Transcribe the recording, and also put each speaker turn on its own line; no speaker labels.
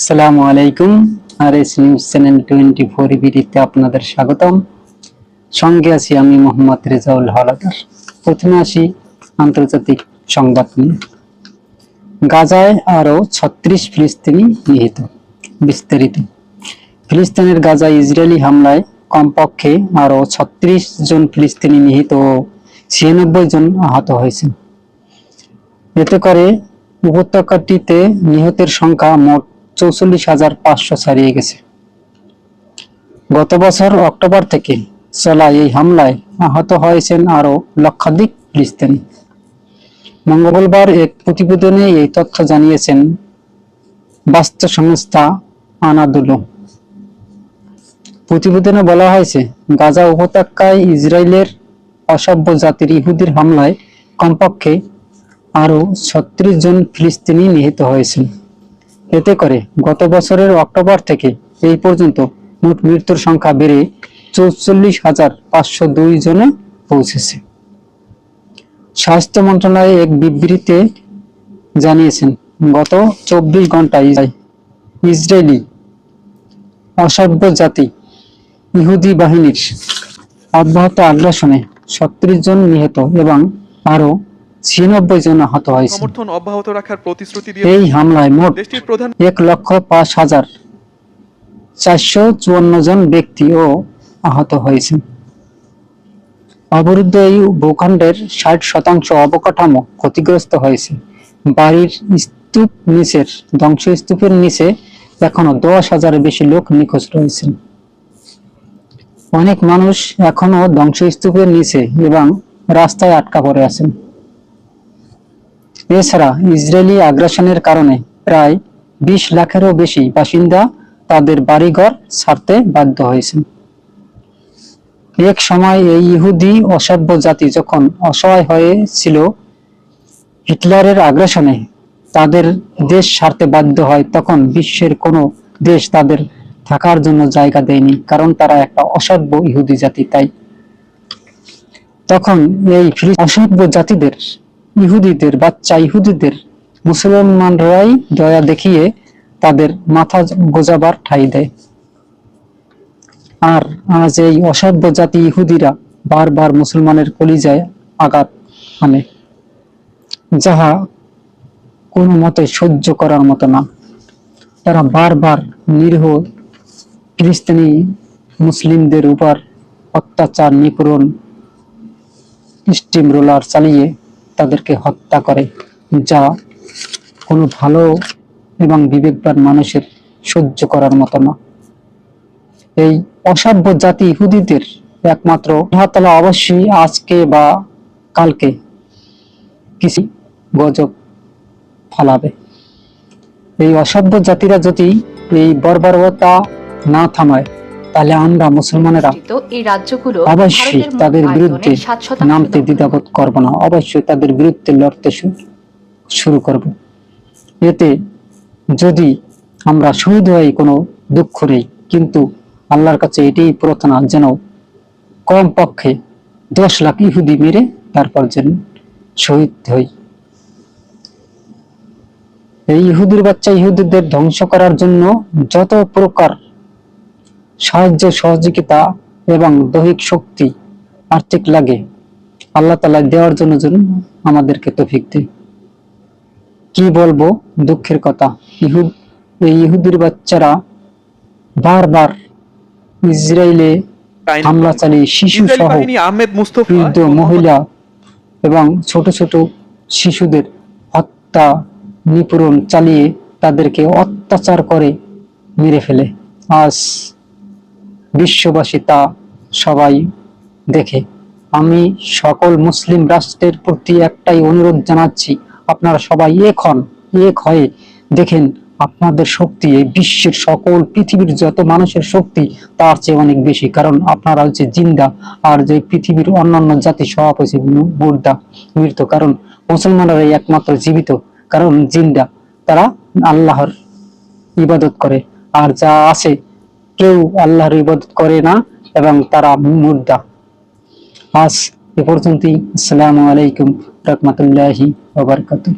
আসসালামু আলাইকুম। R S news channel twenty four বিডিতে আপনাদের স্বাগতম। সঙ্গে আছি আমি মোহাম্মদ রেজাউল হলাদার প্রথমে আসি আন্তর্জাতিক সংবাদ নিয়ে। গাজায় আরও ছত্রিশ ফিলিস্তিনি নিহত। বিস্তারিত। ফিলিস্তিনের গাজায় ইসরায়েলি হামলায় কমপক্ষে আরও ছত্রিশ জন ফিলিস্তিনি নিহত ও ছিয়ানব্বই জন আহত হয়েছেন। এতে করে উপত্যকাটিতে নিহতের সংখ্যা মোট চৌচল্লিশ হাজার পাঁচশো ছাড়িয়ে গেছে। গত বছর অক্টোবর থেকে চলা এই হামলায় আহত হয়েছেন আরও লক্ষাধিক ফিলিস্তিনি। মঙ্গলবার এক প্রতিবেদনে এই তথ্য জানিয়েছেন বাস্তু সংস্থা আনাদুলো। প্রতিবেদনে বলা হয়েছে, গাজা উপত্যকায় ইসরায়েলের অসভ্য জাতির ইহুদির হামলায় কমপক্ষে আরও ছত্রিশ জন ফিলিস্তিনি নিহত হয়েছেন। এতে করে গত বছরের অক্টোবর থেকে এই পর্যন্ত মোট মৃত্যুর সংখ্যা বেড়ে চৌচল্লিশ হাজার পাঁচশো দুই জনে পৌঁছেছে। স্বাস্থ্য মন্ত্রণালয় এক বিবৃতিতে জানিয়েছেন, গত চব্বিশ ঘন্টায় ইসরায়েলি অসভ্য জাতি ইহুদি বাহিনীর অব্যাহত আগ্রাসনে ছত্রিশ জন নিহত এবং আরও ছিয়ানব্বই জন আহত হয়েছে
সমর্থন অব্যাহত রাখার প্রতিশ্রুতি দিয়ে
এই হামলায় মোট
দেশটির প্রধান
এক লক্ষ পাঁচ হাজার চারশো চুয়ান্ন জন ব্যক্তি আহত হয়েছে অবরুদ্ধ এই ভূখণ্ডের ষাট শতাংশ অবকাঠামো ক্ষতিগ্রস্ত হয়েছে। বাড়ির স্তূপ নিচের ধ্বংসস্তূপের নিচে এখনও দশ হাজারের বেশি লোক নিখোঁজ রয়েছেন। অনেক মানুষ এখনও ধ্বংসস্তূপের নিচে এবং রাস্তায় আটকা পড়ে আছেন। এছাড়া ইসরায়েলি আগ্রাসনের কারণে প্রায় বিশ লাখেরও বেশি বাসিন্দা তাদের বাড়িঘর ছাড়তে বাধ্য হয়েছেন এক সময় এই ইহুদি অসভ্য জাতি যখন অসহায় হয়েছিল, হিটলারের আগ্রাসনে তাদের দেশ ছাড়তে বাধ্য হয়, তখন বিশ্বের কোনো দেশ তাদের থাকার জন্য জায়গা দেয়নি, কারণ তারা একটা অসভ্য ইহুদি জাতি, তাই। তখন এই অসভ্য জাতিদের ইহুদিদের, বাচ্চা ইহুদিদের, মুসলমানরাই দয়া দেখিয়ে তাদের মাথা গোজাবার ঠাই দেয়। আর আজ এই অসভ্য জাতি ইহুদিরা বারবার মুসলমানের কলিজায় আঘাত আনে, যাহা কোনো মতে সহ্য করার মতো না। তারা বারবার নিরীহ ফিলিস্তিনি মুসলিমদের উপর অত্যাচার নিপূরণ স্টিম রোলার চালিয়ে তাদেরকে হত্যা করে যা কোনো ভালো এবং বিবেকবান মানুষের সহ্য করার মতো না। এই অসভ্য জাতি ইহুদিদের একমাত্র আল্লাহ অবশ্যই আজকে বা কালকে কিছু গজব ফলাবে। এই অসভ্য জাতিরা যদি এই বর্বরতা না থামায় তাহলে আমরা মুসলমানেরা
এই রাজ্যগুলো
অবশ্যই তাদের বিরুদ্ধে নামতে দ্বিধাবোধ করব। না। অবশ্যই তাদের বিরুদ্ধে লড়তে শুরু করব। এতে যদি আমরা শহীদ হই কোনো দুঃখ নেই কিন্তু আল্লাহর কাছে এটাই প্রার্থনা যেন কম পক্ষে দশ লাখ ইহুদি মেরে তারপর যেন শহীদ হই। এই ইহুদির বাচ্চা ইহুদিদের ধ্বংস করার জন্য যত প্রকার সাহায্য সহযোগিতা এবং দৈহিক শক্তি আর্থিক লাগে। আল্লাহ তালা দেওয়ার জন্য আমাদেরকে তফিক দেয়। কি বলব? দুঃখের কথা। ইহুদ এই ইহুদির বাচ্চারা বারবার ইসরায়েলে হামলা চালিয়ে শিশু সহ বৃদ্ধ মহিলা এবং ছোট ছোট শিশুদের হত্যা নিপূরণ চালিয়ে তাদেরকে অত্যাচার করে মেরে ফেলে। আজ বিশ্ববাসী তা সবাই দেখে। আমি সকল মুসলিম রাষ্ট্রের প্রতি একটাই অনুরোধ জানাচ্ছি, আপনারা সবাই এক হন, এক হয়ে দেখেন আপনাদের শক্তি, এই বিশ্বের সকল পৃথিবীর যত মানুষের শক্তি, তার চেয়ে অনেক বেশি। কারণ আপনারা হচ্ছে জিন্দা, আর যে পৃথিবীর অন্যান্য জাতি সব মু- মুর্দা মৃত। কারণ মুসলমানরা একমাত্র জীবিত, কারণ জিন্দা, তারা আল্লাহর ইবাদত করে। আর যা আছে কেউ আল্লাহর ইবাদত করে না এবং তারা মুর্দা। আজ এ পর্যন্তই। আসসালামু আলাইকুম রহমতুল্লাহি ওবরকাতুহ